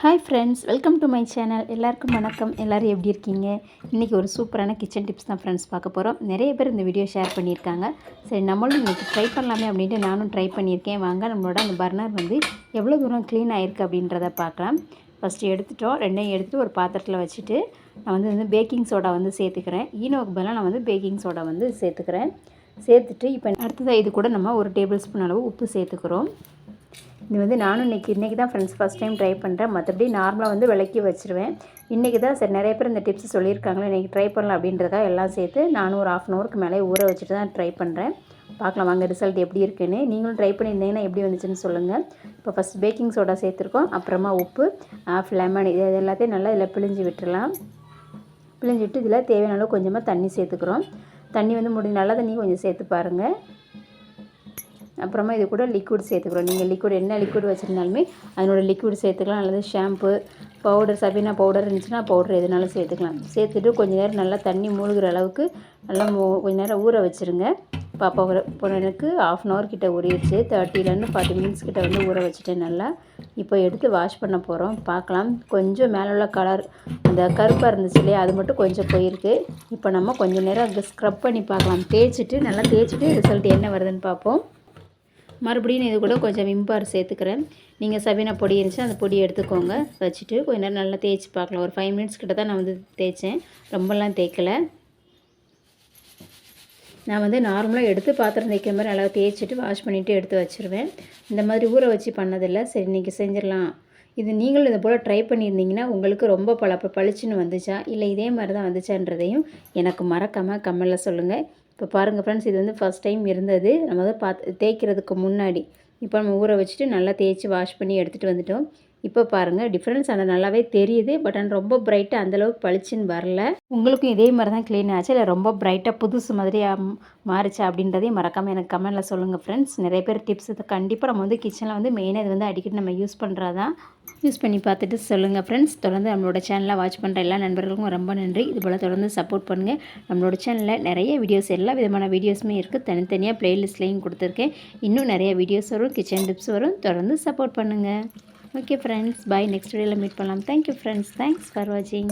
Hi friends welcome to my channel எல்லாருக்கும் வணக்கம். எல்லோரும் எப்படி இருக்கீங்க? இன்றைக்கி ஒரு சூப்பரான கிச்சன் டிப்ஸ் தான் ஃப்ரெண்ட்ஸ் பார்க்க போகிறோம் நிறைய பேர் இந்த வீடியோ ஷேர் பண்ணியிருக்காங்க. சரி நம்மளும் இன்றைக்கி ட்ரை பண்ணலாமே அப்படின்ட்டு நானும் ட்ரை பண்ணியிருக்கேன். வாங்க நம்மளோட அந்த பர்னர் வந்து எவ்வளோ தூரம் க்ளீன் ஆகிருக்கு அப்படின்றத பார்க்கலாம். ஃபஸ்ட்டு எடுத்துட்டோம். ரெண்டையும் எடுத்து ஒரு பாத்திரத்தில் வச்சுட்டு நான் வந்து வந்து பேக்கிங் சோடா வந்து சேர்த்துக்கிறேன். ஈனோக்கு பதிலாக நான் வந்து பேக்கிங் சோடா வந்து சேர்த்துக்கிறேன். சேர்த்துட்டு இப்போ அடுத்ததாக இது கூட நம்ம ஒரு டேபிள் ஸ்பூன் அளவு உப்பு சேர்த்துக்கிறோம். இது வந்து நானும் இன்றைக்கி இன்றைக்கி தான் ஃப்ரெண்ட்ஸ் ஃபஸ்ட் டைம் ட்ரை பண்ணுறேன் மற்றபடி நார்மலாக வந்து விளக்கி வச்சுருவேன். இன்றைக்கி தான் சரி நிறைய பேர் இந்த டிப்ஸ் சொல்லியிருக்காங்களே இன்றைக்கி ட்ரை பண்ணலாம் அப்படின்றதுக்காக எல்லாம் சேர்த்து நானும் ஒரு ஆஃப் அன் ஹவருக்கு மேலே ஊற வச்சுட்டு தான் ட்ரை பண்ணுறேன் பார்க்கலாம் வாங்க ரிசல்ட் எப்படி இருக்குன்னு. நீங்களும் ட்ரை பண்ணியிருந்தீங்கன்னா எப்படி வந்துச்சுன்னு சொல்லுங்கள் இப்போ ஃபஸ்ட் பேக்கிங் சோடா சேர்த்துருக்கோம். அப்புறமா உப்பு ஆஃப் லெமன் இது எல்லாத்தையும் நல்லா இதில் பிழிஞ்சு விட்டுடலாம். பிழிஞ்சு விட்டு இதில் தேவையான அளவு கொஞ்சமாக தண்ணி சேர்த்துக்கிறோம். தண்ணி வந்து முடிஞ்ச நல்லா தண்ணி கொஞ்சம் சேர்த்து பாருங்கள் அப்புறமா இது கூட லிக்விட் சேர்த்துக்கிறோம். நீங்கள் லிக்விட் என்ன லிக்விட் வச்சுருந்தாலுமே அதனோட லிக்விட் சேர்த்துக்கலாம். அல்லது ஷாம்பு பவுடர் சபீனா பவுடர் இருந்துச்சுன்னா பவுடர் எதுனாலும் சேர்த்துக்கலாம். சேர்த்துட்டு கொஞ்சம் நேரம் நல்லா தண்ணி மூழ்கிற அளவுக்கு நல்லா கொஞ்சம் நேரம் ஊற வச்சுருங்க. பாப்பா இப்போ ஆஃப் அன் ஹவர் கிட்ட ஊறிடுச்சு தேர்ட்டிலேருந்து ஃபார்ட்டி மினிட்ஸ் கிட்ட வந்து ஊற வச்சுட்டேன் நல்லா. இப்போ எடுத்து வாஷ் பண்ண போகிறோம் பார்க்கலாம். கொஞ்சம் மேலே உள்ள கலர் அந்த கருப்பாக இருந்துச்சு இல்லையா அது மட்டும் கொஞ்சம் போயிருக்கு. இப்போ நம்ம கொஞ்சம் நேரம் அங்கே ஸ்க்ரப் பண்ணி பார்க்கலாம். தேய்ச்சிட்டு நல்லா தேய்ச்சிட்டு ரிசல்ட் என்ன வருதுன்னு பார்ப்போம். மறுபடியும் இது கூட கொஞ்சம் விம்பார் சேர்த்துக்கிறேன். நீங்கள் சபீனா பொடி இருந்துச்சு அந்த பொடி எடுத்துக்கோங்க. வச்சுட்டு கொஞ்ச நேரம் நல்லா தேய்ச்சி பார்க்கலாம். ஒரு ஃபைவ் மினிட்ஸ் கிட்ட தான் நான் வந்து தேய்ச்சேன். ரொம்பலாம் தேய்க்கலை. நான் வந்து நார்மலாக எடுத்து பாத்திரம் தேய்க்கிற மாதிரி நல்லா தேய்ச்சிட்டு வாஷ் பண்ணிவிட்டு எடுத்து வச்சுருவேன். இந்த மாதிரி ஊற வச்சு பண்ணதில்லை. சரி இன்றைக்கி செஞ்சிடலாம். இது நீங்களும் இதை போல் ட்ரை பண்ணியிருந்தீங்கன்னா உங்களுக்கு ரொம்ப பல பளிச்சுன்னு வந்துச்சா? இல்லை இதே மாதிரி தான் வந்துச்சான்றதையும் எனக்கு மறக்காமல் கம்மலில் சொல்லுங்கள் இப்போ பாருங்கள் ஃப்ரெண்ட்ஸ் இது வந்து ஃபஸ்ட் டைம் இருந்தது. நம்ம வந்து பார்த்து தேய்க்கிறதுக்கு முன்னாடி. இப்போ நம்ம ஊற வச்சுட்டு நல்லா தேய்ச்சி வாஷ் பண்ணி எடுத்துகிட்டு வந்துட்டோம். இப்போ பாருங்கள் டிஃப்ரென்ஸ் அந்த நல்லாவே தெரியுது பட் ஆனால் ரொம்ப பிரைட்டாக அந்தளவுக்கு பளிச்சுன்னு வரல. உங்களுக்கும் இதே மாதிரி தான் க்ளீன் ஆச்சு. இல்லை ரொம்ப பிரைட்டாக புதுசு மாதிரி மாறிச்சா அப்படின்றதையும் மறக்காமல் எனக்கு கமெண்ட்டில் சொல்லுங்கள் ஃப்ரெண்ட்ஸ் நிறைய பேர் டிப்ஸ் கண்டிப்பாக நம்ம வந்து கிச்சனில் வந்து மெயினாக இது வந்து அடிக்கடி நம்ம யூஸ் பண்ணுறதான் யூஸ் பண்ணி பார்த்துட்டு சொல்லுங்கள் ஃப்ரெண்ட்ஸ் தொடர்ந்து நம்மளோட சேனலில் வாட்ச் பண்ணுற எல்லா நண்பர்களுக்கும் ரொம்ப நன்றி. இது போல் தொடர்ந்து சப்போர்ட் பண்ணுங்கள் நம்மளோட சேனலில் நிறைய வீடியோஸ் எல்லா விதமான வீடியோஸுமே இருக்குது தனித்தனியாக ப்ளேலிஸ்ட்லேயும் கொடுத்துருக்கேன். இன்னும் நிறைய வீடியோஸ் வரும் கிச்சன் டிப்ஸ் வரும். தொடர்ந்து சப்போர்ட் பண்ணுங்கள் ஓகே ஃப்ரெண்ட்ஸ் பாய் நெக்ஸ்ட் வீடியோவில் மீட் பண்ணலாம். Thank you friends thanks for வாட்சிங்